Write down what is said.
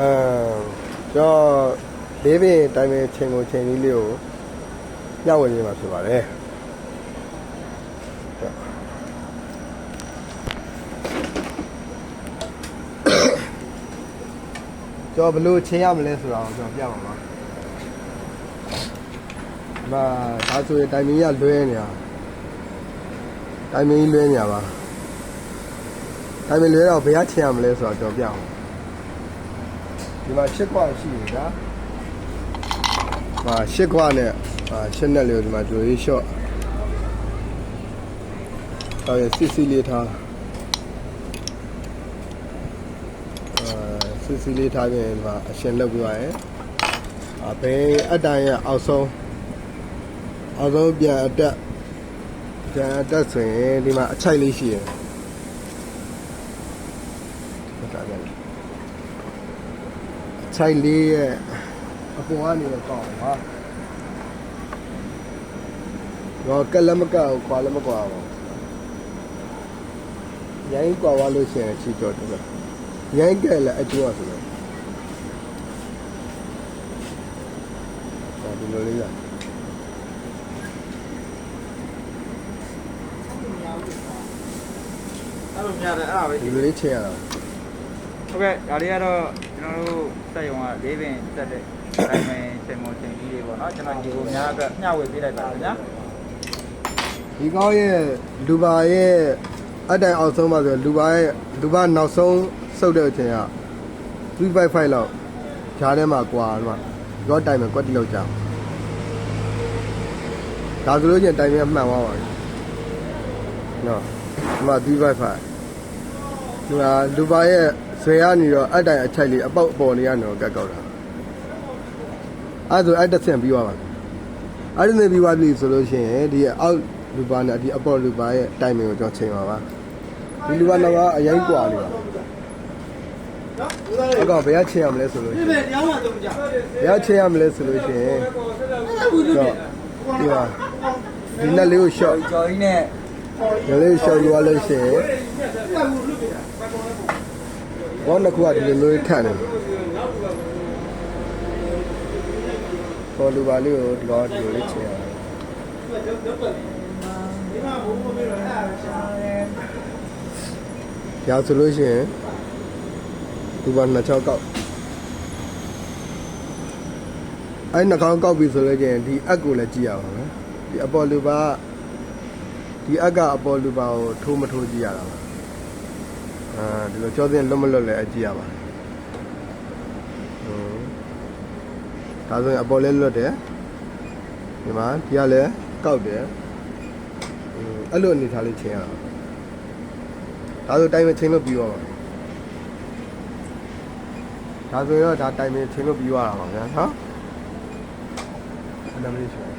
အဲကျွန်တော်လေးပင်တိုင်းပင်ချိန်ကိုချိန်လေးလေးကိုညှဝေနေမှာဖြစ်ပါတယ်ကျွန်တော်ဘယ်လိုချိန်ရမလဲဆိုတာကိုကျွန်တော်ပြပါမှာဒီမှာဒါဆိုရင်တိုင်မင်းကလွဲနေတာတိုင်မင်းကြီးလွဲနေတာပါတိုင်မင်းလွဲတော့ဘယ်ကချိန်ရမလဲဆိုတာကျွန်တော်ပြအောင် ဒီမှာရှစ်ခွရှိတယ်ဗျာဟာရှစ်ခွနဲ့ဟာရှစ်နဲ့လေးကိုဒီမှာကြိုရေး shot တော့ရစစ်စီလေးထားအာစစ်စီလေးထားပြင်ဒီမှာအရှင်လောက်ပြရရင်အဘယ်အတိုင်ရအောက်ဆုံးအောက်ဆုံးပြန်အတက်ပြန်အတက်ဆိုရင်ဒီမှာအချိုက်လေးရှိတယ်ဟုတ်တာပဲအ ချိုက်လေးရဲ့အပေါ်ကနေတော့ကောင်းပါတော့ကက်လက်မကောက်ခွာလက်မကွာပါရိုင်းကွာသွားလို့ရှိရင်ချီကြော်တယ်ရိုင်းကက်လည်းအကျိုးဆိုတော့ဒီလိုလေးကအဲ့လိုများတယ်အဲ့ဒါပဲဒီလိုလေးချိန်ရတာဟုတ်ကဲ့ဒါလေးကတော့ ကျွန်တော်တို့စက်ရုံကလေးပင်တက်တဲ့တိုင်းပင်ချိန်မချိန်ကြီးတွေပေါ့နော်ကျွန်တော်ဒီကိုများအတွက်မျှဝေပေးလိုက်ပါခင်ဗျာဒီကောင်းရဲ့လူပါရဲ့အတိုင်အောင်ဆုံးပါဆိုလူပါရဲ့လူပါနောက်ဆုံးစုပ်တဲ့အချိန်က355လောက်ဂျားထဲမှာကွာဒီမှာရောတိုင်မှာကွက်တိလောက်ကြာဒါဆိုလို့ချင်းတိုင်မှာမှန်သွားပါပြီနော်ဒီမှာ355ဒီမှာလူပါရဲ့ ဇွေကနေတော့အတိုင်အချိုက်လေးအပေါက်အပေါ်လေးကနေတော့ကတ်ကောက်တာအဲဒါဆိုအဲ့တစ်ဆင့်ပြီးသွားပါအဲ့ဒီနေပြီးသွားပြီဆိုလို့ရှိရင်ဒီအောက်လူပါနဲ့ဒီအပေါ်လူပါရဲ့တိုင်မင်ကိုကျွန်တော်ချိန်ပါပါဒီလူပါတော့ကအရင်ကွာနေပါအကောင်ဘယ်ကချိန်ရမလဲဆိုလို့ရှိရင်တရားမှတော့မကြဘယ်ကချိန်ရမလဲဆိုလို့ရှိရင်တော့ဒီပါဒီလက်လေးကိုရှော့ကျော်ကြီးနဲ့ဒီလေးရှော့ယူရလို့ရှိရင် ဘောနှစ်ခုကဒီလိုလိုထန့်နေတယ်ပေါ်လူပါလေးကိုဒီကောင်ဒီလိုလေးချိန်ရတယ်ရဆိုလို့ရှိရင်ဒီပါနှစ်ချောက်ကောက်အဲ့နှာခေါင်းကောက်ပြီဆိုလို့ရှိရင်ဒီအက်ကိုလည်းကြည့်ရအောင်နော်ဒီအပေါ်လူပါဒီအက်ကအပေါ်လူပါကိုထိုးမထိုးကြည့်ရတာပါ အာဒီလိုကြောတဲ့လွတ်မလွတ်လည်းအကြည့်ရပါဟုတ်ဒါဆိုရင်အပေါ်လည်းလွတ်တယ်ဒီမှာဒီကလည်းကောက်တယ်အဲ့လိုအနေထားလေးချိန်ရအောင်ဒါဆိုတိုင်းမချိန်လို့ပြီးသွားပါဒါဆိုရင်တော့ဒါတိုင်ပင်ချိန်လို့ပြီးသွားတာပါဗျာနော်အဲ့ဒါမလေးရှိပါ